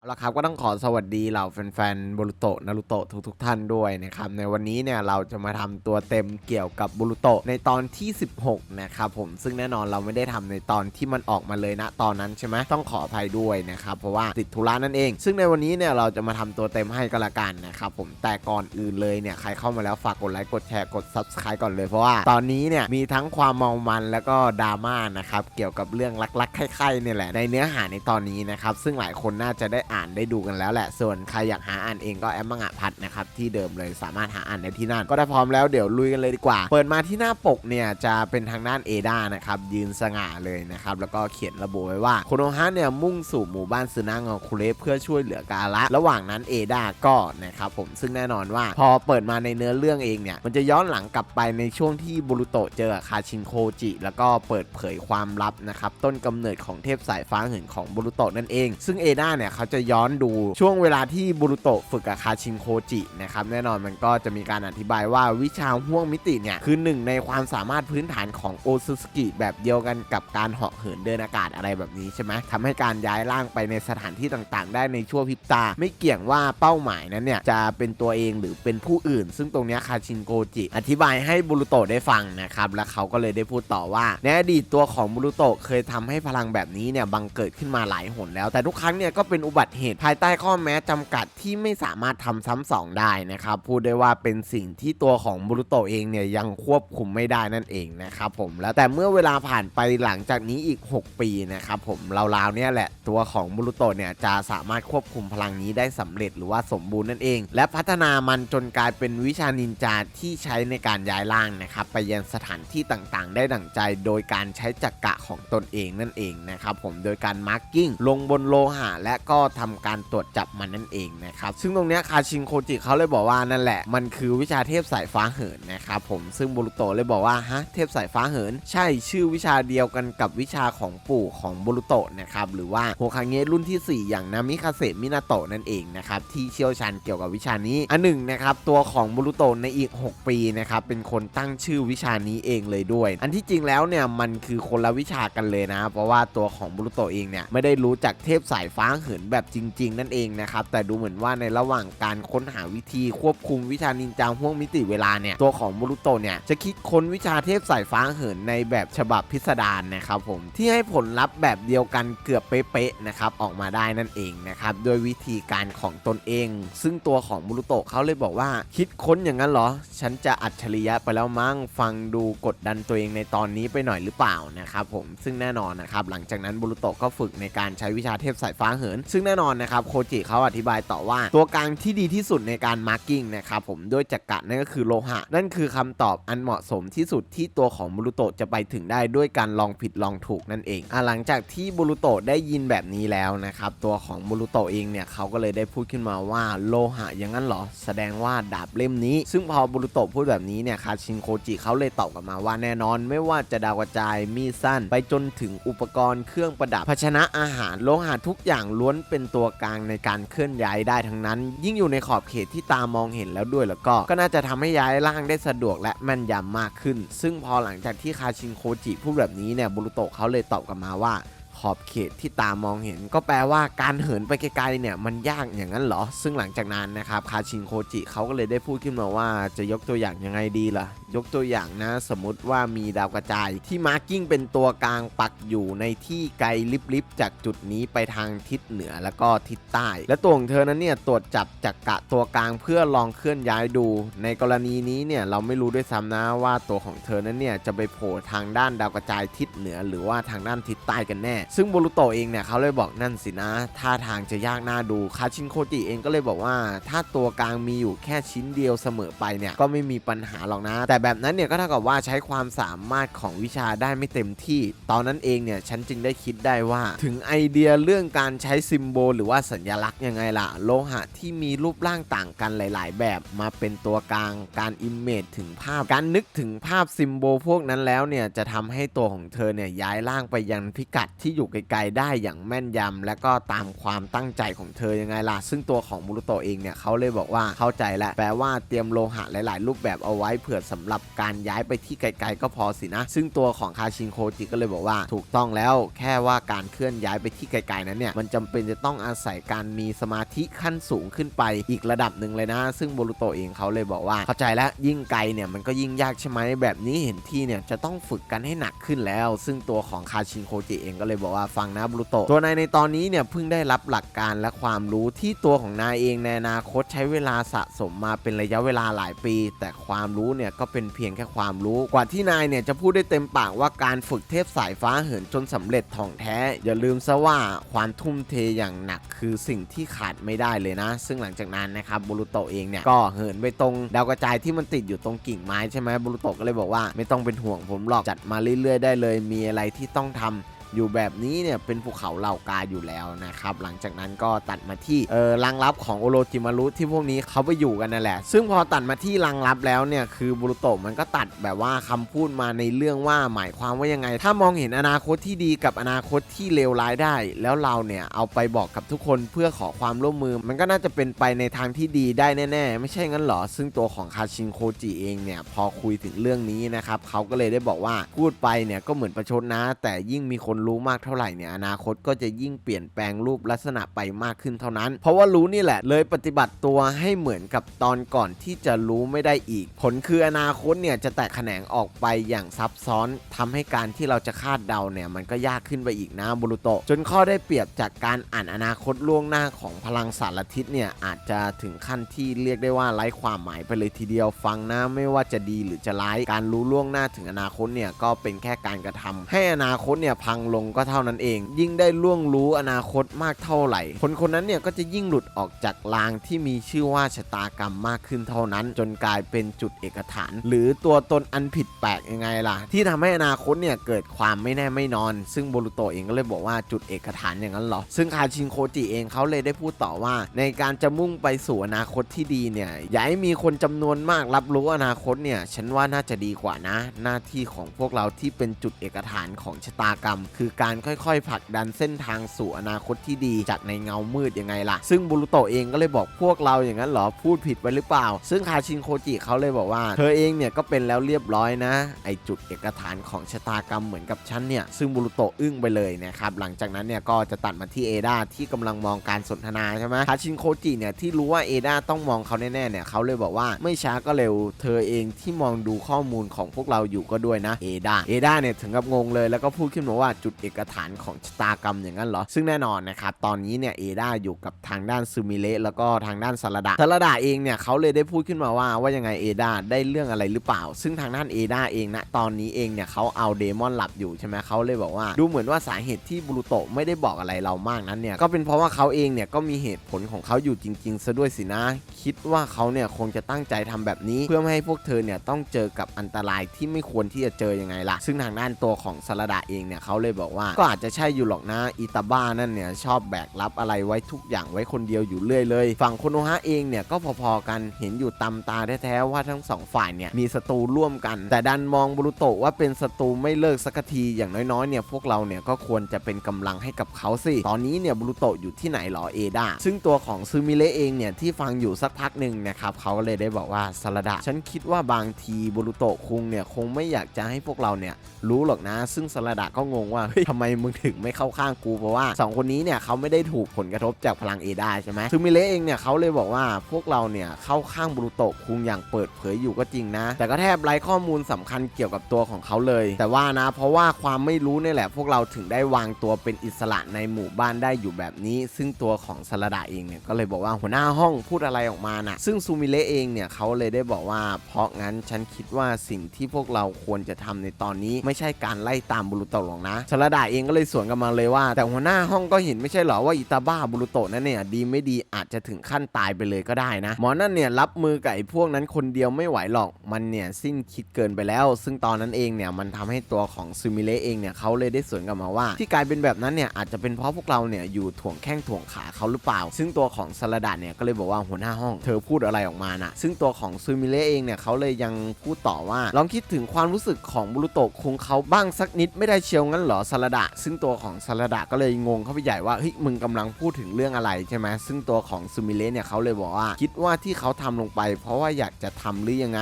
เอาละครับก็ต้องขอสวัสดีเหล่าแฟนๆบรูโตะนารูโตะทุกๆท่านด้วยนะครับในวันนี้เนี่ยเราจะมาทำตัวเต็มเกี่ยวกับบูรุโตะในตอนที่ 16 นะครับผมซึ่งแน่นอนเราไม่ได้ทำในตอนที่มันออกมาเลยนะตอนนั้นใช่ไหมต้องขออภัยด้วยนะครับเพราะว่าติดธุระนั่นเอง ซึ่งในวันนี้เนี่ยเราจะมาทำตัวเต็มให้ก็แล้วกันนะครับผมแต่ก่อนอื่นเลยเนี่ยใครเข้ามาแล้วฝากกดไลค์กดแชร์กด subscribe ก่อนเลยเพราะว่าตอนนี้เนี่ยมีทั้งความเมามันแล้วก็ดราม่านะครับเกี่ยวกับเรื่องรักๆใคร่ๆเนี่ยแหละในเนื้อหาในตอนนี้นะครับซึ่งหลายคนน่าจะได้อ่านได้ดูกันแล้วแหละ ส่วนใครอยากหาอ่านเองก็แอปมังงะพัดนะครับที่เดิมเลยสามารถหาอ่านได้ที่นั่น ก็ถ้าพร้อมแล้วเดี๋ยวลุยกันเลยดีกว่า เปิดมาที่หน้าปกเนี่ยจะเป็นทางด้านเอดานะครับยืนสง่าเลยนะครับแล้วก็เขียนระบุไว้ว่าโคโนฮะเนี่ยมุ่งสู่หมู่บ้านซึนางของคุเรเพื่อช่วยเหลือกาละระหว่างนั้นเอดาก็นะครับผมซึ่งแน่นอนว่า พอเปิดมาในเนื้อเรื่องเองเนี่ยมันจะย้อนหลังกลับไปในช่วงที่บุรุโตะเจอคาชินโคจิ แล้วก็เปิดเผยความลับนะครับต้นกำเนิดของเทพสายฟ้าเหินของบุรุโตะนั่นเอง ซึ่งเอดาเนี่ยเขาจะย้อนดูช่วงเวลาที่บุรุโตะฝึกกับคาชินโคจินะครับแน่นอนมันก็จะมีการอธิบายว่าวิชาห่วงมิติเนี่ย คือหนึ่งในความสามารถพื้นฐานของโอซุสกิแบบเดียวกันกับการเหาะเหินเดินอากาศอะไรแบบนี้ใช่ไหมทำให้การย้ายร่างไปในสถานที่ต่างๆ ได้ในชั่วพริบตา ไม่เกี่ยงว่าเป้าหมายนั้นเนี่ยจะเป็นตัวเองหรือเป็นผู้อื่น ซึ่งตรงนี้คาชินโกจิ อธิบายให้บุรุโตะได้ฟังนะครับและเขาก็เลยได้พูดต่อว่าในอดีตตัวของบุรุโตะเคยทำให้พลังแบบนี้เนี่ยบังเกิดขึ้นมาหลายหนแล้ว แต่ทุกครั้งเนี่ยก็เป็นอุบัติเหตุภายใต้ข้อแม้จำกัดที่ไม่สามารถทำซ้ำสองได้นะครับ พูดได้ว่าเป็นสิ่งที่ตัวของบุรุโตเองเนี่ยยังควบคุมไม่ได้นั่นเองนะครับผมแล้วแต่เมื่อเวลาผ่านไปหลังจากนี้อีก 6 ปีนะครับผมราวๆเนี่ยแหละตัวของบุรุโตเนี่ยจะสามารถควบคุมพลังนี้ได้สำเร็จหรือว่าสมบูรณ์นั่นเอง และพัฒนามันจนกลายเป็นวิชานินจาที่ใช้ในการย้ายร่างนะครับไปยังสถานที่ต่างๆ ได้ดั่งใจ โดยการใช้จักระของตนเองนั่นเองนะครับผมโดยการมาร์กิ้งลงบนโลหะและก็ททำการตรวจจับมันนั่นเองนะครับซึ่งตรงนี้คาชินโคจิเขาเลยบอกว่านั่นแหละ มันคือวิชาเทพสายฟ้าเหินนะครับผมซึ่งโบรุโตเลยบอกว่าฮะเทพสายฟ้าเหิน ใช่ชื่อวิชาเดียวกันกับวิชาของปู่ของโบรุโตนะครับหรือว่าโฮคาเงะรุ่นที่ 4 อย่างนามิคาเซมินาโตะนั่นเองนะครับที่เชี่ยวชาญเกี่ยวกับวิชานี้อันหนึ่งนะครับตัวของโบรุโตในอีก 6 ปีนะครับเป็นคนตั้งชื่อวิชานี้เองเลยด้วย อันที่จริงแล้วเนี่ยมันคือคนละวิชากันเลยนะ เพราะว่าตัวของบุรุโตเองเนี่ยไม่ได้รู้จักเทพสายฟ้าเหินแบบจริง ๆ นั่นเองนะครับ แต่ดูเหมือนว่าในระหว่างการค้นหาวิธีควบคุมวิชานินจาห่วงมิติเวลาเนี่ย ตัวของบุรุโตเนี่ย จะคิดค้นวิชาเทพสายฟ้าเหินในแบบฉบับพิสดารนะครับผมที่ให้ผลลัพธ์แบบเดียวกันเกือบเป๊ะๆนะครับออกมาได้นั่นเองนะครับโดยวิธีการของตนเอง ซึ่งตัวของบุรุโตเขาเลยบอกว่า คิดค้นอย่างนั้นเหรอ ฉันจะอัจฉริยะไปแล้วมั้งฟังดูกดดันตัวเองในตอนนี้ไปหน่อยหรือเปล่านะครับผมซึ่งแน่นอนนะครับหลังจากนั้นบุรุโตก็ฝึกในการใช้วิชาเทพสายฟ้าเหิน ซึ่งแน่นอนนะครับโคจิเขาอธิบายต่อว่า ตัวกลางที่ดีที่สุดในการมาร์กิ้งนะครับผมด้วยจักระนั่นก็คือโลหะ นั่นคือคำตอบอันเหมาะสมที่สุดที่ตัวของบุรุโตะจะไปถึงได้ด้วยการลองผิดลองถูกนั่นเองอะหลังจากที่บุรุโตะได้ยินแบบนี้แล้วนะครับตัวของบุรุโตะเองเนี่ยเขาก็เลยได้พูดขึ้นมาว่าโลหะอย่างนั้นเหรอ แสดงว่าดาบเล่มนี้ ซึ่งพอบุรุโตะพูดแบบนี้เนี่ยคาชินโคจิเขาเลยตอบกลับมาว่าแน่นอน ไม่ว่าจะดาวกระจายมีสั้น ไปจนถึงอุปกรณ์เครื่องประดับภาชนะอาหารโลหะทุกอย่างล้วนเป็นตัวกลางในการเคลื่อนย้ายได้ทั้งนั้น ยิ่งอยู่ในขอบเขตที่ตามองเห็นแล้วด้วยแล้วก็ ก็น่าจะทำให้ย้ายร่างได้สะดวกและแม่นยำมากขึ้น ซึ่งพอหลังจากที่คาชินโคจิพูดแบบนี้เนี่ยบุรุโตะเขาเลยตอบกลับมาว่า ขอบเขตที่ตามองเห็น ก็แปลว่าการเหินไปไกลๆเนี่ยมันยากอย่างนั้นเหรอ ซึ่งหลังจากนั้นนะครับคาชินโคจิเขาก็เลยได้พูดขึ้นมาว่าจะยกตัวอย่างยังไงดีล่ะ ยกตัวอย่างนะ สมมติว่ามีดาวกระจายที่มาร์กิ้งเป็นตัวกลางปักอยู่ในที่ไกลลิบๆจากจุดนี้ไปทางทิศเหนือแล้วก็ทิศใต้ และตัวของเธอนั้นเนี่ยตรวจจับจักกะตัวกลางเพื่อลองเคลื่อนย้ายดู ในกรณีนี้เนี่ยเราไม่รู้ด้วยซ้ำนะว่าตัวของเธอนั้นเนี่ยจะไปโผล่ทางด้านดาวกระจายทิศเหนือ หรือว่าทางด้านทิศใต้กันแน่ซึ่งโบรุโตเองเนี่ยเขาเลยบอกนั่นสินะท่าทางจะยากน่าดูคาชินโคจิเองก็เลยบอกว่า ถ้าตัวกลางมีอยู่แค่ชิ้นเดียวเสมอไปเนี่ยก็ไม่มีปัญหาหรอกนะ แต่แบบนั้นเนี่ยก็เท่ากับว่าใช้ความสามารถของวิชาได้ไม่เต็มที่ ตอนนั้นเองเนี่ยฉันจึงได้คิดได้ว่า ถึงไอเดียเรื่องการใช้ซิมโบลหรือว่าสัญลักษณ์ยังไงล่ะ โลหะที่มีรูปร่างต่างกันหลาย ๆ แบบมาเป็นตัวกลางการอิมเมจถึงภาพการนึกถึงภาพซิมโบลพวกนั้นแล้วเนี่ยจะทำให้ตัวของเธอเนี่ยย้ายร่างไปยังพิกัดที่อยู่อยู่ไกลๆได้อย่างแม่นยำและก็ตามความตั้งใจของเธอยังไงล่ะ ซึ่งตัวของบุรุโตเองเนี่ยเขาเลยบอกว่าเข้าใจแล้วแปลว่าเตรียมโลหะหลาย ๆ รูปแบบเอาไว้เผื่อสำหรับการย้ายไปที่ไกล ๆ ก็พอสินะ ซึ่งตัวของคาชินโคจิก็เลยบอกว่า ถูกต้องแล้วแค่ว่าการเคลื่อนย้ายไปที่ไกล ๆ นั้นเนี่ยมันจำเป็นจะต้องอาศัยการมีสมาธิขั้นสูงขึ้นไปอีกระดับหนึ่งเลยนะ ซึ่งบุรุโตเองเขาเลยบอกว่าเข้าใจแล้วยิ่งไกลเนี่ยมันก็ยิ่งยากใช่ไหมแบบนี้เห็นที่เนี่ยจะต้องฝึกกันให้หนักขึ้นแล้ว ซึ่งตัวของคาชินโคจิเองก็เลยบอกว่าฟังนะบรุโตตัวนายในตอนนี้เนี่ยเพิ่งได้รับหลักการและความรู้ที่ตัวของนายเองในอนาคตใช้เวลาสะสมมาเป็นระยะเวลาหลายปี แต่ความรู้เนี่ยก็เป็นเพียงแค่ความรู้ กว่าที่นายเนี่ยจะพูดได้เต็มปากว่าการฝึกเทพสายฟ้าเหินจนสำเร็จท่องแท้ อย่าลืมซะว่าความทุ่มเทอย่างหนักคือสิ่งที่ขาดไม่ได้เลยนะ ซึ่งหลังจากนั้นนะครับบรุโตเองเนี่ยก็เหินไปตรงดาวกระจายที่มันติดอยู่ตรงกิ่งไม้ใช่ไหมบรุโตก็เลยบอกว่า ไม่ต้องเป็นห่วงผมหรอกจัดมาเรื่อยๆได้เลย มีอะไรที่ต้องทำ อยู่แบบนี้เนี่ยเป็นภูเขาเหล่ากาอยู่แล้วนะครับหลังจากนั้นก็ตัดมาที่เออรังลับของโอโรจิมารุที่พวกนี้เขาไปอยู่กันนั่นแหละ ซึ่งพอตัดมาที่รังลับแล้วเนี่ยคือบุรุโตะมันก็ตัดแบบว่าคำพูดมาในเรื่องว่าหมายความว่ายังไง ถ้ามองเห็นอนาคตที่ดีกับอนาคตที่เลวร้ายได้ แล้วเราเนี่ยเอาไปบอกกับทุกคนเพื่อขอความร่วมมือ มันก็น่าจะเป็นไปในทางที่ดีได้แน่ๆ ไม่ใช่งั้นหรอ ซึ่งตัวของคาชินโคจิเองเนี่ยพอคุยถึงเรื่องนี้นะครับเขาก็เลยได้บอกว่าพูดไปเนี่ยก็เหมือนประชดนะ แต่ยิ่งมีคนรู้มากเท่าไหร่เนี่ยอนาคตก็จะยิ่งเปลี่ยนแปลงรูปลักษณะไปมากขึ้นเท่านั้น เพราะว่ารู้นี่แหละเลยปฏิบัติตัวให้เหมือนกับตอนก่อนที่จะรู้ไม่ได้อีก ผลคืออนาคตเนี่ยจะแตกแขนงออกไปอย่างซับซ้อนทำให้การที่เราจะคาดเดาเนี่ยมันก็ยากขึ้นไปอีกนะบุรุโตจนข้อได้เปรียบจากการอ่านอนาคตล่วงหน้าของพลังสารทิศเนี่ยอาจจะถึงขั้นที่เรียกได้ว่าไร้ความหมายไปเลยทีเดียวฟังนะไม่ว่าจะดีหรือจะร้ายการรู้ล่วงหน้าถึงอนาคตเนี่ยก็เป็นแค่การกระทำให้อนาคตเนี่ยพังลงก็เท่านั้นเอง ยิ่งได้ล่วงรู้อนาคตมากเท่าไหร่ คนคนนั้นเนี่ยก็จะยิ่งหลุดออกจากรางที่มีชื่อว่าชะตากรรมมากขึ้นเท่านั้น จนกลายเป็นจุดเอกฐาน หรือตัวตนอันผิดแปลกยังไงล่ะ ที่ทำให้อนาคตเนี่ยเกิดความไม่แน่ไม่นอน ซึ่งโบรุโตเองก็เลยบอกว่าจุดเอกฐานอย่างนั้นหรอซึ่งคาชินโคจิเองเขาเลยได้พูดต่อว่า ในการจะมุ่งไปสู่อนาคตที่ดีเนี่ยอย่าให้มีคนจำนวนมากรับรู้อนาคตเนี่ยฉันว่าน่าจะดีกว่านะ หน้าที่ของพวกเราที่เป็นจุดเอกฐานของชะตากรรมคือการค่อยๆผลักดันเส้นทางสู่อนาคตที่ดีจากในเงามืดยังไงล่ะ ซึ่งบุรุโตเองก็เลยบอกพวกเราอย่างนั้นเหรอพูดผิดไปหรือเปล่า ซึ่งคาชินโคจิเขาเลยบอกว่า เธอเองเนี่ยก็เป็นแล้วเรียบร้อยนะ ไอจุดเอกฐานของชะตากรรมเหมือนกับฉันเนี่ย ซึ่งบุรุโตอึ้งไปเลยนะครับหลังจากนั้นเนี่ยก็จะตัดมาที่เอดาที่กำลังมองการสนทนาใช่ไหมคาชินโคจิเนี่ยที่รู้ว่าเอดาต้องมองเขาแน่ๆเนี่ยเขาเลยบอกว่าไม่ช้าก็เร็ว เธอเองที่มองดูข้อมูลของพวกเราอยู่ก็ด้วยนะเอดาเอดาเนี่ยถึงกับงงเลยแล้วก็พูดขึ้นมาว่าจุดเอกฐานของชะตากรรมอย่างนั้นเหรอ ซึ่งแน่นอนนะครับ ตอนนี้เนี่ยเอดาอยู่กับทางด้านซูมิเละแล้วก็ทางด้านซาลดาซาลดาเองเนี่ยเขาเลยได้พูดขึ้นมาว่าว่ายังไงเอดาได้เรื่องอะไรหรือเปล่า ซึ่งทางด้านเอดาเองนะตอนนี้เองเนี่ยเขาเอาเดมอนหลับอยู่ใช่ไหมเขาเลยบอกว่า ดูเหมือนว่าสาเหตุที่บรูโตะไม่ได้บอกอะไรเรามากนั้นเนี่ยก็เป็นเพราะว่าเขาเองเนี่ยก็มีเหตุผลของเขาอยู่จริงๆซะด้วยสินะ คิดว่าเขาเนี่ยคงจะตั้งใจทำแบบนี้ เพื่อไม่ให้พวกเธอเนี่ยต้องเจอกับอันตรายที่ไม่ควรที่จะเจอยังไงล่ะ ซึ่งทางด้านตัวของซาลดาเองเนี่ยเขาเลยบอกว่า ก็อาจจะใช่อยู่หรอกนะอิตาบ้านั่นเนี่ยชอบแบกรับอะไรไว้ทุกอย่างไว้คนเดียวอยู่เรื่อยเลยฝั่งโคโนฮะเองเนี่ยก็พอๆกันเห็นอยู่ตำตาแท้ๆว่าทั้งสองฝ่ายเนี่ยมีศัตรูร่วมกัน แต่ดันมองบรูโตะว่าเป็นศัตรูไม่เลิกสักทีอย่างน้อยๆเนี่ยพวกเราเนี่ยก็ควรจะเป็นกำลังให้กับเขาสิตอนนี้เนี่ยบรูโตะอยู่ที่ไหนหรอเอดาซึ่งตัวของซูมิเละเองเนี่ยที่ฟังอยู่สักพักหนึ่งนะครับเขาก็เลยได้บอกว่าสลดาฉันคิดว่าบางทีบรูโตะคุงเนี่ยคงไม่อยากจะให้พวกเราเนี่ยรู้หรอกนะ ซึ่งสลดาก็งงว่าเฮ้ยทำไมมึงถึงไม่เข้าข้างกูเพราะว่าสองคนนี้เนี่ยเขาไม่ได้ถูกผลกระทบจากพลังเอดาใช่ไหมซูมิเละเองเนี่ยเขาเลยบอกว่าพวกเราเนี่ยเข้าข้างบรูโตะคุงอย่างเปิดเผยอยู่ก็จริงนะ แต่ก็แทบไร้ข้อมูลสำคัญเกี่ยวกับตัวของเขาเลย แต่ว่านะเพราะว่าความไม่รู้นี่แหละ พวกเราถึงได้วางตัวเป็นอิสระในหมู่บ้านได้อยู่แบบนี้ ซึ่งตัวของสลดาเองเนี่ยก็เลยบอกว่าหัวหน้าห้องพูดอะไรออกมาน่ะซึ่งซูมิเละเองเนี่ยเขาเลยได้บอกว่า เพราะงั้นฉันคิดว่าสิ่งที่พวกเราควรจะทำในตอนนี้ ไม่ใช่การไล่ตามบุรุโตะหรอกนะสลดาเองก็เลยสวนกลับมาเลยว่า แต่หัวหน้าห้องก็เห็นไม่ใช่หรอว่าอิตาบ้าบุรุโตะนั่นเนี่ยดีไม่ดีอาจจะถึงขั้นตายไปเลยก็ได้นะหมอนั่นเนี่ยรับมือกับไอ้พวกนั้นคนเดียวไม่ไหวหรอกมันเนี่ยสิ้นคิดเกินไปแล้ว ซึ่งตอนนั้นเองเนี่ยมันทำให้ตัวของซูมิเลเองเนี่ยเขาเลยได้สวนกลับมาว่า ที่กลายเป็นแบบนั้นเนี่ยอาจจะเป็นเพราะพวกเราเนี่ยอยู่ถ่วงแข้งถ่วงขาเขาหรือเปล่า ซึ่งตัวของสลดาเนี่ยก็เลยบอกว่าหัวหน้าห้อง เธอพูดอะไรออกมานะซึ่งตัวของซูมิเลเองเนี่ยเขาเลยยังพูดต่อว่า ลองคิดถึงความรู้สึกของบุรุโตะคงเขาบ้างสักนิดไม่ได้เชียวงั้นเหรอสลดะ ซึ่งตัวของสลดะก็เลยงงเข้าไปใหญ่ว่าเฮ้ยมึงกำลังพูดถึงเรื่องอะไรใช่ไหมซึ่งตัวของซูมิเละเนี่ยเขาเลยบอกว่า คิดว่าที่เขาทำลงไป เพราะว่าอยากจะทำหรือยังไง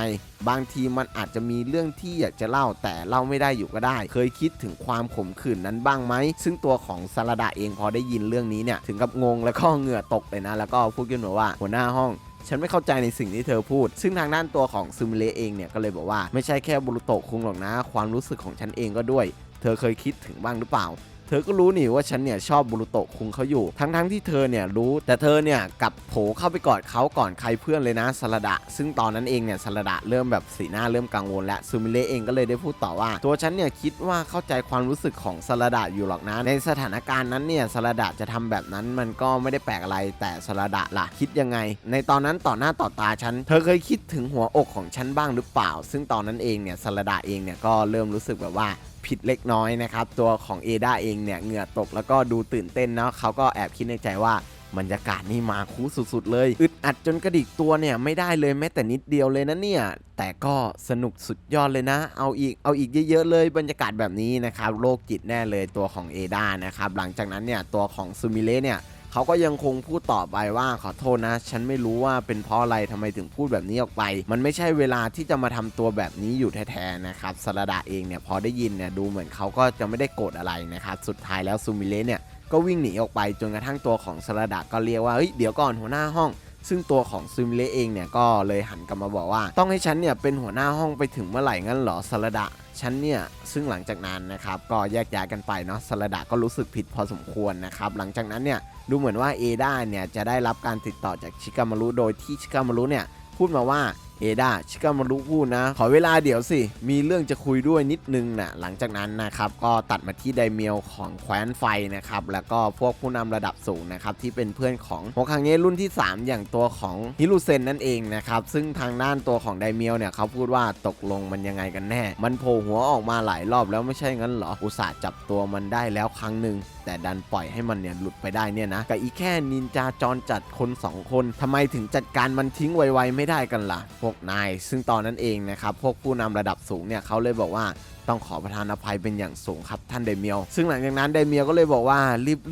บางทีมันอาจจะมีเรื่องที่อยากจะเล่าแต่เล่าไม่ได้อยู่ก็ได้ เคยคิดถึงความขมขื่นนั้นบ้างไหมซึ่งตัวของสลดะเองพอได้ยินเรื่องนี้เนี่ยถึงกับงงแล้วก็เหงื่อตกเลยนะ แล้วก็พูดขึ้นมาว่าหัวหน้าห้องฉันไม่เข้าใจในสิ่งที่เธอพูด ซึ่งทางด้านตัวของซูมิเลเองเนี่ยก็เลยบอกว่าไม่ใช่แค่บุรุโตะคุงหรอกนะ ความรู้สึกของฉันเองก็ด้วย เธอเคยคิดถึงบ้างหรือเปล่า เธอก็รู้นี่ว่าฉันเนี่ยชอบบุรุโตะคุงเขาอยู่ ทั้งๆทที่เธอเนี่ยรู้ แต่เธอเนี่ยกับโผเข้าไปกอดเขาก่อนใครเพื่อนเลยนะสลดะ ซึ่งตอนนั้นเองเนี่ยสลดะเริ่มแบบสีหน้าเริ่มกังวลและซูมิเละเองก็เลยได้พูดต่อว่า ตัวฉันเนี่ยคิดว่าเข้าใจความรู้สึกของสลดะอยู่หรอกนะ ในสถานการณ์นั้นเนี่ยสลดะจะทำแบบนั้นมันก็ไม่ได้แปลกอะไร แต่สลดะล่ะคิดยังไง ในตอนนั้นต่อหน้าต่อตาฉัน เธอเคยคิดถึงหัวอกของฉันบ้างหรือเปล่า ซึ่งตอนนั้นเองเนี่ยสลดะเองเนี่ยก็เริ่มรู้สึกแบบว่า ผิดเล็กน้อยนะครับ ตัวของเอดาเองเนี่ยเหงื่อตกแล้วก็ดูตื่นเต้นเนาะเขาก็แอบคิดในใจว่าบรรยากาศนี่มาคูสุดๆเลย อึดอัดจนกระดิกตัวเนี่ยไม่ได้เลยแม้แต่นิดเดียวเลยนะเนี่ย แต่ก็สนุกสุดยอดเลยนะ เอาอีกเอาอีกเยอะๆเลยบรรยากาศแบบนี้นะครับโรคจิตแน่เลยตัวของเอดานะครับหลังจากนั้นเนี่ยตัวของซูมิเลเนี่ย เขาก็ยังคงพูดต่อไปว่าขอโทษนะ ฉันไม่รู้ว่าเป็นเพราะอะไรทำไมถึงพูดแบบนี้ออกไป มันไม่ใช่เวลาที่จะมาทำตัวแบบนี้อยู่แท้ๆนะครับสระดาเองเนี่ยพอได้ยินเนี่ยดูเหมือนเขาก็จะไม่ได้โกรธอะไรนะครับสุดท้ายแล้วซูมิเลเนี่ยก็วิ่งหนีออกไปจนกระทั่งตัวของสระดาก็เรียกว่าเฮ้ยเดี๋ยวก่อนหัวหน้าห้อง ซึ่งตัวของซูมเละเองเนี่ยก็เลยหันกลับมาบอกว่า ต้องให้ฉันเนี่ยเป็นหัวหน้าห้องไปถึงเมื่อไหร่งั้นเหรอสระดะฉันเนี่ยซึ่งหลังจากนั้นนะครับก็แยกย้ายกันไปเนาะสระดะก็รู้สึกผิดพอสมควรนะครับหลังจากนั้นเนี่ยดูเหมือนว่าเอดาเนี่ยจะได้รับการติดต่อจากชิกามารุโดยที่ชิกามารุเนี่ยพูดมาว่า เอดาชิกามารุพูดนะ ขอเวลาเดี๋ยวสิ มีเรื่องจะคุยด้วยนิดนึงนะหลังจากนั้นนะครับก็ตัดมาที่ไดเมียวของแคว้นไฟนะครับแล้วก็พวกผู้นำระดับสูงนะครับที่เป็นเพื่อนของโฮคังเงะรุ่นที่ 3 อย่างตัวของฮิรุเซนนั่นเองนะครับซึ่งทางด้านตัวของไดเมียวเนี่ยเขาพูดว่าตกลงมันยังไงกันแน่ มันโผล่หัวออกมาหลายรอบแล้วไม่ใช่งั้นเหรออุตส่าห์จับตัวมันได้แล้วครั้งหนึ่ง แต่ดันปล่อยให้มันเนี่ยหลุดไปได้เนี่ยนะกับอีแค่นินจาจรจัดคนสองคนทำไมถึงจัดการมันทิ้งไวๆไม่ได้กันล่ะ พวกนาย ซึ่งตอนนั้นเองนะครับพวกผู้นำระดับสูงเนี่ยเขาเลยบอกว่าต้องขอประทานอภัยเป็นอย่างสูงครับท่านเดเมียว ซึ่งหลังจากนั้นเดเมียวก็เลยบอกว่า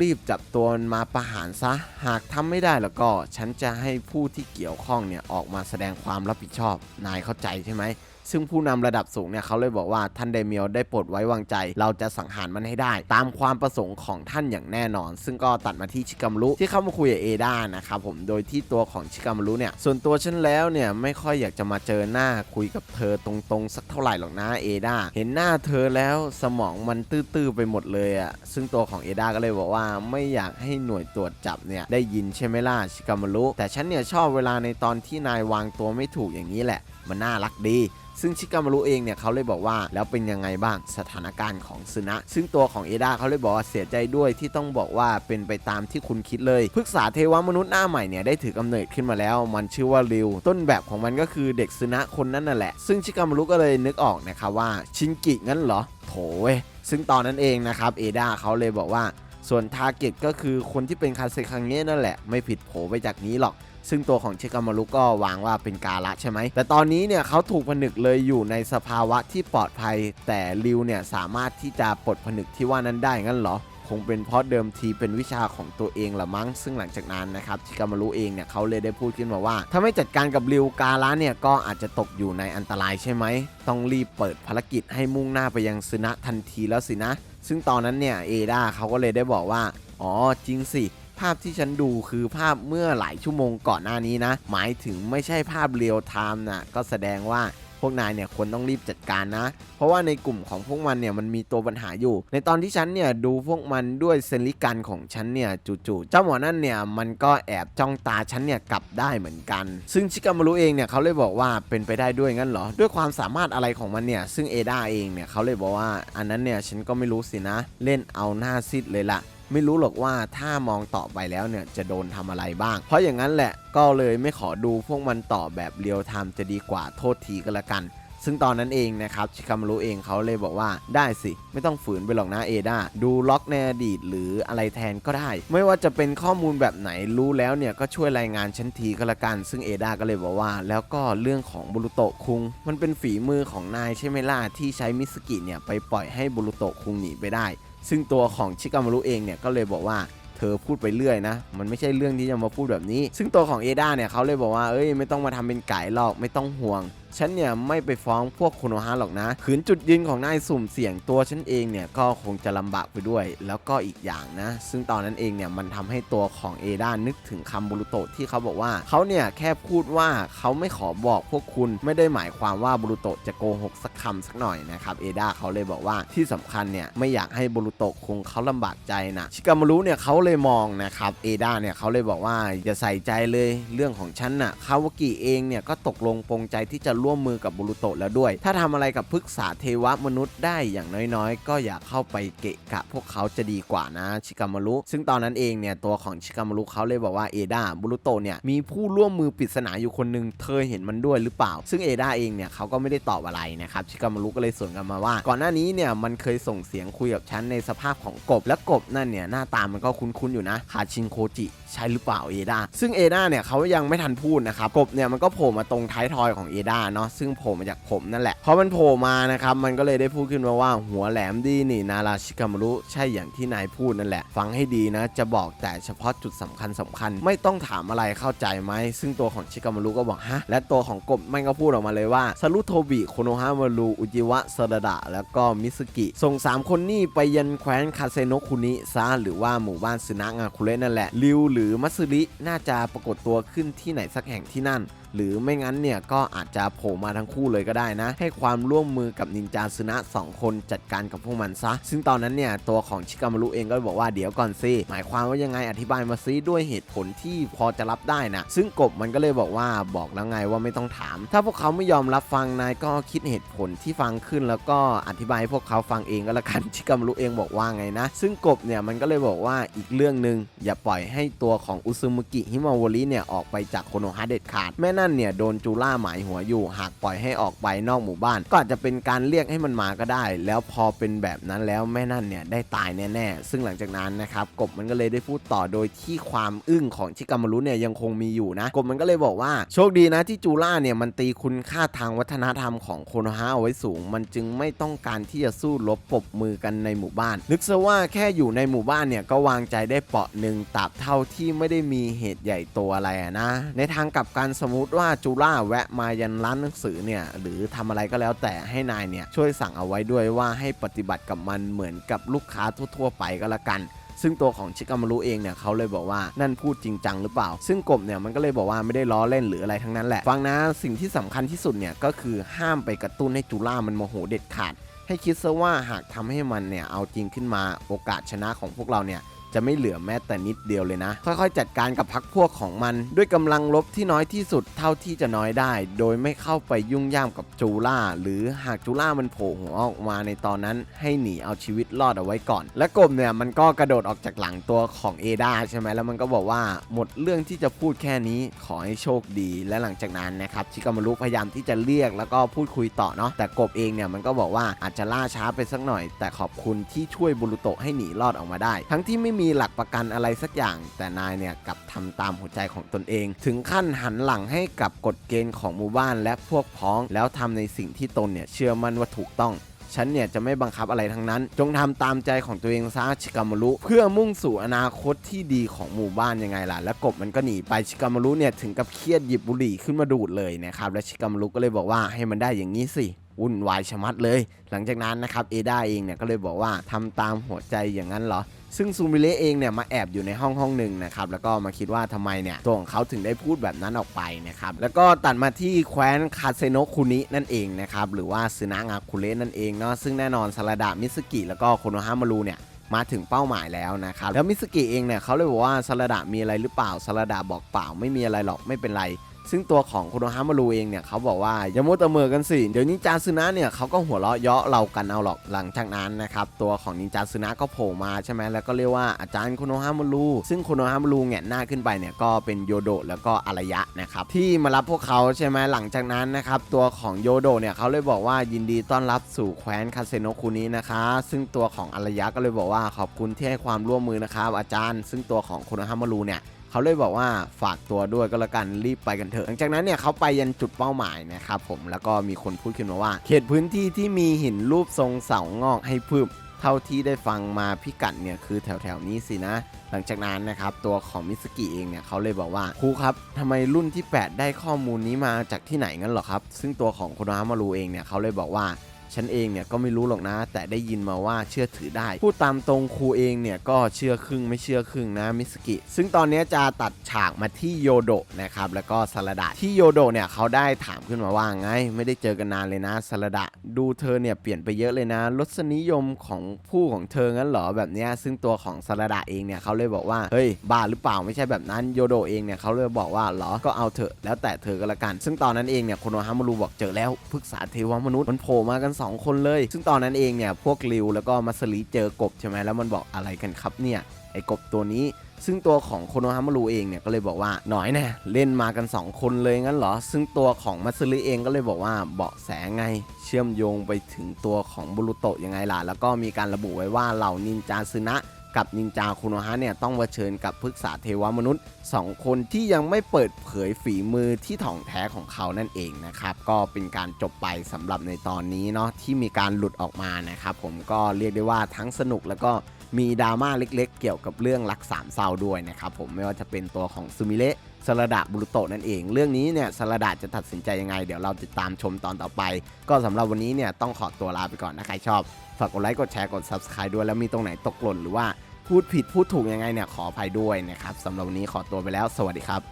รีบๆจับตัวมันมาประหารซะ หากทำไม่ได้แล้วก็ฉันจะให้ผู้ที่เกี่ยวข้องเนี่ยออกมาแสดงความรับผิดชอบ นายเข้าใจใช่ไหม ซึ่งผู้นำระดับสูงเนี่ยเขาเลยบอกว่าท่านเดเมียวได้โปรดไว้วางใจ เราจะสังหารมันให้ได้ ตามความประสงค์ของท่านอย่างแน่นอน ซึ่งก็ตัดมาที่ชิกามรุที่เข้ามาคุยกับเอดานะครับผมโดยที่ตัวของชิกามรุเนี่ยส่วนตัวฉันแล้วเนี่ยไม่ค่อยอยากจะมาเจอหน้าคุยกับเธอตรงๆ สักเท่าไหร่หรอกนะเอดาเห็นหน้าเธอแล้วสมองมันตื้อๆไปหมดเลยอะซึ่งตัวของเอดาก็เลยบอกว่าไม่อยากให้หน่วยตรวจจับเนี่ยได้ยินใช่ไหมล่ะชิกามารุแต่ฉันเนี่ยชอบเวลาในตอนที่นายวางตัวไม่ถูกอย่างนี้แหละ มันน่ารักดี ซึ่งชิกามารุเองเนี่ยเขาเลยบอกว่าแล้วเป็นยังไงบ้างสถานการณ์ของซึนะ ซึ่งตัวของเอดาเขาเลยบอกว่าเสียใจด้วยที่ต้องบอกว่าเป็นไปตามที่คุณคิดเลยพฤกษาเทวมนุษย์หน้าใหม่เนี่ยได้ถือกำเนิดขึ้นมาแล้ว มันชื่อว่าริว ต้นแบบของมันก็คือเด็กซึนะคนนั้นน่ะแหละ ซึ่งชิกามารุก็เลยนึกออกนะครับว่าชินกิงั้นเหรอโถเว้ยซึ่งตอนนั้นเองนะครับเอดาเขาเลยบอกว่าส่วนทาร์เก็ตก็คือคนที่เป็นคาเซคังเง่นั่นแหละ ไม่ผิดโผไปจากนี้หรอก ซึ่งตัวของเชกามารุก็วางว่าเป็นกาละใช่ไหม แต่ตอนนี้เนี่ยเขาถูกผนึกเลยอยู่ในสภาวะที่ปลอดภัย แต่ริวเนี่ยสามารถที่จะปลดผนึกที่ว่านั้นได้งั้นเหรอคงเป็นเพราะเดิมทีเป็นวิชาของตัวเองละมั้ง ซึ่งหลังจากนั้นนะครับชิกามารุเองเนี่ยเขาเลยได้พูดขึ้นมาว่า ถ้าไม่จัดการกับริวกาละเนี่ยก็อาจจะตกอยู่ในอันตรายใช่ไหม ต้องรีบเปิดภารกิจให้มุ่งหน้าไปยังซึนะทันทีแล้วสินะ ซึ่งตอนนั้นเนี่ยเอดาเขาก็เลยได้บอกว่า อ๋อจริงสิ ภาพที่ฉันดูคือภาพเมื่อหลายชั่วโมงก่อนหน้านี้นะ หมายถึงไม่ใช่ภาพเรียลไทม์นะก็แสดงว่าพวกนายเนี่ยควรต้องรีบจัดการนะ เพราะว่าในกลุ่มของพวกมันเนี่ยมันมีตัวปัญหาอยู่ ในตอนที่ฉันเนี่ยดูพวกมันด้วยเซนลิกันของฉันเนี่ยจู่ๆเจ้าหมอนั่นเนี่ยมันก็แอบจ้องตาฉันเนี่ยกลับได้เหมือนกัน ซึ่งชิกามารุเองเนี่ยเขาเลยบอกว่าเป็นไปได้ด้วยงั้นเหรอ ด้วยความสามารถอะไรของมันเนี่ยซึ่งเอดาเองเนี่ยเขาเลยบอกว่าอันนั้นเนี่ยฉันก็ไม่รู้สินะ เล่นเอาหน้าซิดเลยล่ะ ไม่รู้หรอกว่าถ้ามองต่อไปแล้วเนี่ยจะโดนทำอะไรบ้าง เพราะอย่างนั้นแหละก็เลยไม่ขอดูพวกมันต่อแบบเรียลไทม์จะดีกว่าโทษทีก็แล้วกัน ซึ่งตอนนั้นเองนะครับชิคามารุเองเขาเลยบอกว่าได้สิ ไม่ต้องฝืนไปหรอกนะเอดาดูล็อกในอดีตหรืออะไรแทนก็ได้ ไม่ว่าจะเป็นข้อมูลแบบไหนรู้แล้วเนี่ยก็ช่วยรายงานชั้นทีก็แล้วกัน ซึ่งเอดาก็เลยบอกว่า แล้วก็เรื่องของบุรุโตะคุง มันเป็นฝีมือของนายใช่ไหมล่ะที่ใช้มิสกิเนี่ยไปปล่อยให้บุรุโตะคุงหนีไปได้ ซึ่งตัวของชิกามารุเองเนี่ยก็เลยบอกว่าเธอพูดไปเรื่อยนะ มันไม่ใช่เรื่องที่จะมาพูดแบบนี้ ซึ่งตัวของเอดาเนี่ยเขาเลยบอกว่า เอ้ย ไม่ต้องมาทำเป็นไก่หรอก ไม่ต้องห่วงฉันเนี่ยไม่ไปฟ้องพวกโคโนฮะหรอกนะขืนจุดยืนของนายสุ่มเสี่ยงตัวฉันเองเนี่ยก็คงจะลำบากไปด้วย แล้วก็อีกอย่างนะ ซึ่งตอนนั้นเองเนี่ยมันทำให้ตัวของเอดานึกถึงคำบุรุโตะที่เขาบอกว่าเขาเนี่ยแค่พูดว่าเขาไม่ขอบอกพวกคุณไม่ได้หมายความว่าบุรุโตะจะโกหกสักคำสักหน่อยนะครับเอดาเขาเลยบอกว่าที่สำคัญเนี่ยไม่อยากให้บุรุโตะคงเขาลำบากใจนะชิกามารุเนี่ยเขาเลยมองนะครับเอดาเนี่ยเขาเลยบอกว่าอย่าใส่ใจเลยเรื่องของฉันน่ะคาวากิเองเนี่ยก็ตกลงปรงใจที่จะร่วมมือกับบุรุโตะแล้วด้วย ถ้าทำอะไรกับพฤกษาเทวมนุษย์ได้อย่างน้อยๆ ก็อย่าเข้าไปเกะกะ พวกเขาจะดีกว่านะชิกามารุซึ่งตอนนั้นเองเนี่ยตัวของชิกามารุเขาเลยบอกว่าเอดาบุรุโตะเนี่ยมีผู้ร่วมมือปริศนาอยู่คนหนึ่งเธอเห็นมันด้วยหรือเปล่า ซึ่งเอดาเองเนี่ยเขาก็ไม่ได้ตอบอะไรนะครับชิกามารุก็เลยสวนกลันมาว่า ก่อนหน้านี้เนี่ยมันเคยส่งเสียงคุยกับฉันในสภาพของกบและกบนั่นเนี่ยหน้าตามันก็คุ้นๆอยู่นะคาชินโคจิใช่หรือเปล่าเอดาซึ่งเอดาเนี่ยเขายังไม่ทันพูดนะครับกบเนี่ยมันก็โผล่มาตรงท้ายทอยของเอดาเนาะซึ่งโผล่มาจากผมนั่นแหละพอมันโผล่มานะครับมันก็เลยได้พูดขึ้นมาว่าหัวแหลมดีนี่นาราชิกามารุใช่อย่างที่นายพูดนั่นแหละ ฟังให้ดีนะ จะบอกแต่เฉพาะจุดสำคัญสำคัญ ไม่ต้องถามอะไรเข้าใจไหมซึ่งตัวของชิกามารุก็บอกฮะและตัวของกบมันก็พูดออกมาเลยว่าซารุโทบิโคโนฮามารุอุจิวะซาดาดะแล้วก็มิสกิ ส่งสามคนนี่ไปยันแคว้นคาเซโนคุนิซะหรือว่าหมู่บ้านซึนะงาคุเรนั่นแหละริวหรือมัตสึริน่าจะปรากฏตัวขึ้นที่ไหนสักแห่งที่นั่นหรือไม่งั้นเนี่ยก็อาจจะโผล่มาทั้งคู่เลยก็ได้นะ ให้ความร่วมมือกับนินจาซึนะสองคนจัดการกับพวกมันซะ ซึ่งตอนนั้นเนี่ยตัวของชิกามารุเองก็บอกว่าเดี๋ยวก่อนสิหมายความว่ายังไงอธิบายมาซิด้วยเหตุผลที่พอจะรับได้นะซึ่งกบมันก็เลยบอกว่าบอกแล้วไงว่าไม่ต้องถาม ถ้าพวกเขาไม่ยอมรับฟังนายก็คิดเหตุผลที่ฟังขึ้นแล้วก็อธิบายให้พวกเขาฟังเองก็แล้วกันชิกามารุเองบอกว่าไงนะ ซึ่งกบเนี่ยมันก็เลยบอกว่าอีกเรื่องหนึ่งอย่าปล่อยให้ตัวของอุซึมุกิฮิมาวริเนี่ยออกไปจากโคโนฮะเด็ดขาดแม่นั่นเนี่ยโดนจูล่าหมายหัวอยู่ หากปล่อยให้ออกไปนอกหมู่บ้าน ก็อาจจะเป็นการเรียกให้มันมาก็ได้ แล้วพอเป็นแบบนั้นแล้วแม่นั่นเนี่ยได้ตายแน่ๆ ซึ่งหลังจากนั้นนะครับกบมันก็เลยได้พูดต่อโดยที่ความอึ้งของชิกามารุเนี่ยยังคงมีอยู่นะกบมันก็เลยบอกว่าโชคดีนะที่จูล่าเนี่ยมันตีคุณค่าทางวัฒนธรรมของโคโนฮะเอาไว้สูง มันจึงไม่ต้องการที่จะสู้รบปบมือกันในหมู่บ้าน นึกซะว่าแค่อยู่ในหมู่บ้านเนี่ยก็วางใจได้เปาะหนึ่งตราบเท่าที่ไม่ได้มีเหตุใหญ่โตอะไรนะ ในทางกลับการสมมติว่าจูล่าแวะมายันร้านหนังสือเนี่ยหรือทำอะไรก็แล้วแต่ให้นายเนี่ยช่วยสั่งเอาไว้ด้วยว่าให้ปฏิบัติกับมันเหมือนกับลูกค้าทั่ว ๆ ไปก็แล้วกันซึ่งตัวของชิกามารุเองเนี่ยเขาเลยบอกว่านั่นพูดจริงจังหรือเปล่า ซึ่งกบเนี่ยมันก็เลยบอกว่าไม่ได้ล้อเล่นหรืออะไรทั้งนั้นแหละฟังนะสิ่งที่สำคัญที่สุดเนี่ยก็คือห้ามไปกระตุ้นให้จูล่ามันโมโหเด็ดขาด ให้คิดซะว่าหากทำให้มันเนี่ยเอาจริงขึ้นมาโอกาสชนะของพวกเราเนี่ย จะไม่เหลือแม้แต่นิดเดียวเลยนะ ค่อยๆ จัดการกับพักพวกของมัน ด้วยกำลังลบที่น้อยที่สุดเท่าที่จะน้อยได้ โดยไม่เข้าไปยุ่งย่ามกับจูล่า หรือหากจูล่ามันโผล่หัวออกมาในตอนนั้น ให้หนีเอาชีวิตรอดเอาไว้ก่อน และกบเนี่ยมันก็กระโดดออกจากหลังตัวของเอดาใช่ไหมแล้วมันก็บอกว่าหมดเรื่องที่จะพูดแค่นี้ขอให้โชคดี และหลังจากนั้นนะครับชิกามารุพยายามที่จะเรียกแล้วก็พูดคุยต่อเนาะแต่กบเองเนี่ยมันก็บอกว่าอาจจะล่าช้าไปสักหน่อย แต่ขอบคุณที่ช่วยบุรุโตะให้หนีรอดออกมาได้ ทั้งที่ไม่มีหลักประกันอะไรสักอย่าง แต่นายเนี่ยกลับทำตามหัวใจของตนเอง ถึงขั้นหันหลังให้กับกฎเกณฑ์ของหมู่บ้านและพวกพ้อง แล้วทำในสิ่งที่ตนเนี่ยเชื่อมั่นว่าถูกต้องฉันเนี่ยจะไม่บังคับอะไรทั้งนั้น จงทำตามใจของตัวเองซะชิกามารุเพื่อมุ่งสู่อนาคตที่ดีของหมู่บ้านยังไงล่ะ แล้วกบมันก็หนีไปชิกามารุเนี่ยถึงกับเครียดหยิบบุหรี่ขึ้นมาดูดเลยนะครับ และชิกามารุก็เลยบอกว่าให้มันได้อย่างนี้สิ วุ่นวายชะมัดเลย หลังจากนั้นนะครับเอดาเองเนี่ยก็เลยบอกว่าทำตามหัวใจอย่างนั้นเหรอซึ่งซูมิเละเองเนี่ยมาแอบอยู่ในห้องห้องหนึ่งนะครับแล้วก็มาคิดว่าทำไมเนี่ยตัวของเขาถึงได้พูดแบบนั้นออกไปนะครับแล้วก็ตัดมาที่แคว้นคาเซโนคุนินั่นเองนะครับหรือว่าซึนะงาคุเระนั่นเองเนาะซึ่งแน่นอนซาลาดะมิสกิ แล้วก็โคโนฮามารุเนี่ยมาถึงเป้าหมายแล้วนะครับแล้วมิสกิเองเนี่ยเขาเลยบอกว่าซาลาดะมีอะไรหรือเปล่าซาลาดะบอกเปล่าไม่มีอะไรหรอกไม่เป็นไร ซึ่งตัวของโคโนฮามารุเองเนี่ยเขาบอกว่าอย่ามัวแต่เมือกันสิเดี๋ยวนินจาซึนะเนี่ยเขาก็หัวเราะเยาะเรากันเอาหรอกหลังจากนั้นนะครับตัวของนินจาซึนะก็โผล่มาใช่ไหมแล้วก็เรียกว่าอาจารย์โคโนฮามารุซึ่งโคโนฮามารุเนี่ยหน้าขึ้นไปเนี่ยก็เป็นโยโดแล้วก็อารยะนะครับที่มารับพวกเขาใช่ไหมหลังจากนั้นนะครับตัวของโยโดเนี่ยเขาเลยบอกว่ายินดีต้อนรับสู่แคว้นคาเซโนคุนี้นะคะ ซึ่งตัวของอารยะก็เลยบอกว่าขอบคุณที่ให้ความร่วมมือนะครับอาจารย์ ซึ่งตัวของโคโนฮามารุเนี่ย เขาเลยบอกว่าฝากตัวด้วยก็แล้วกันรีบไปกันเถอะหลังจากนั้นเนี่ยเขาไปยันจุดเป้าหมายนะครับผมแล้วก็มีคนพูดขึ้นมาว่า เขตพื้นที่ที่มีหินรูปทรงเสางอกให้พืบเท่าที่ได้ฟังมาพิกัดเนี่ยคือแถวแถวๆนี้สินะ หลังจากนั้นนะครับตัวของมิสกิเองเนี่ยเขาเลยบอกว่าครูครับทำไมรุ่นที่ 8 ได้ข้อมูลนี้มาจากที่ไหนงั้นหรอครับ ซึ่งตัวของโคโนฮามารุเองเนี่ยเขาเลยบอกว่า ฉันเองเนี่ยก็ไม่รู้หรอกนะ แต่ได้ยินมาว่าเชื่อถือได้ พูดตามตรงครูเองเนี่ยก็เชื่อครึ่งไม่เชื่อครึ่งนะมิสกิ ซึ่งตอนนี้จะตัดฉากมาที่โยโดะนะครับแล้วก็ซาลดะที่โยโดะเนี่ยเขาได้ถามขึ้นมาว่าไง ไม่ได้เจอกันนานเลยนะซาลดะ ดูเธอเนี่ยเปลี่ยนไปเยอะเลยนะรสนิยมของผู้ของเธองั้นเหรอแบบนี้ซึ่งตัวของสลดะเองเนี่ยเขาเลยบอกว่าเฮ้ยบ้าหรือเปล่าไม่ใช่แบบนั้นโยโดเองเนี่ยเขาเลยบอกว่าเหรอก็เอาเถอะแล้วแต่เธอก็แล้วกัน ซึ่งตอนนั้นเองเนี่ยโคโนฮามารุบอกเจอแล้วพฤกษาเทวมนุษย์มันโผล่มากันสองคนเลย ซึ่งตอนนั้นเองเนี่ยพวกริวแล้วก็มัสลิเจอกบใช่ไหมแล้วมันบอกอะไรกันครับเนี่ยไอ้กบตัวนี้ ซึ่งตัวของโคโนฮามารุเองเนี่ยก็เลยบอกว่าน่อยแน่เล่นมากัน 2 คนเลยงั้นเหรอ ซึ่งตัวของมัสลิเองก็เลยบอกว่าเบาะแสไง เชื่อมโยงไปถึงตัวของบุรุโตะยังไงล่ะ แล้วก็มีการระบุไว้ว่าเหล่านินจาซึนะกับนินจาคุโนฮะเนี่ยต้องเผชิญกับพฤกษาเทวมนุษย์ 2 คนที่ยังไม่เปิดเผยฝีมือที่ถ่องแท้ของเขานั่นเองนะครับ ก็เป็นการจบไปสำหรับในตอนนี้เนาะที่มีการหลุดออกมานะครับผมก็เรียกได้ว่าทั้งสนุกแล้วก็ มีดราม่าเล็กๆ เกี่ยวกับเรื่องรักสามเศร้าด้วยนะครับผมไม่ว่าจะเป็นตัวของซูมิเละสลดาบุรุโตนั่นเอง เรื่องนี้เนี่ยสลดาจะตัดสินใจยังไง เดี๋ยวเราติดตามชมตอนต่อไป ก็สำหรับวันนี้เนี่ยต้องขอตัวลาไปก่อนนะใครชอบฝากกดไลค์กดแชร์กด subscribe ด้วยแล้วมีตรงไหนตกหล่นหรือว่าพูดผิดพูดถูกยังไงเนี่ยขออภัยด้วยนะครับสำหรับวันนี้ขอตัวไปแล้ว สวัสดีครับ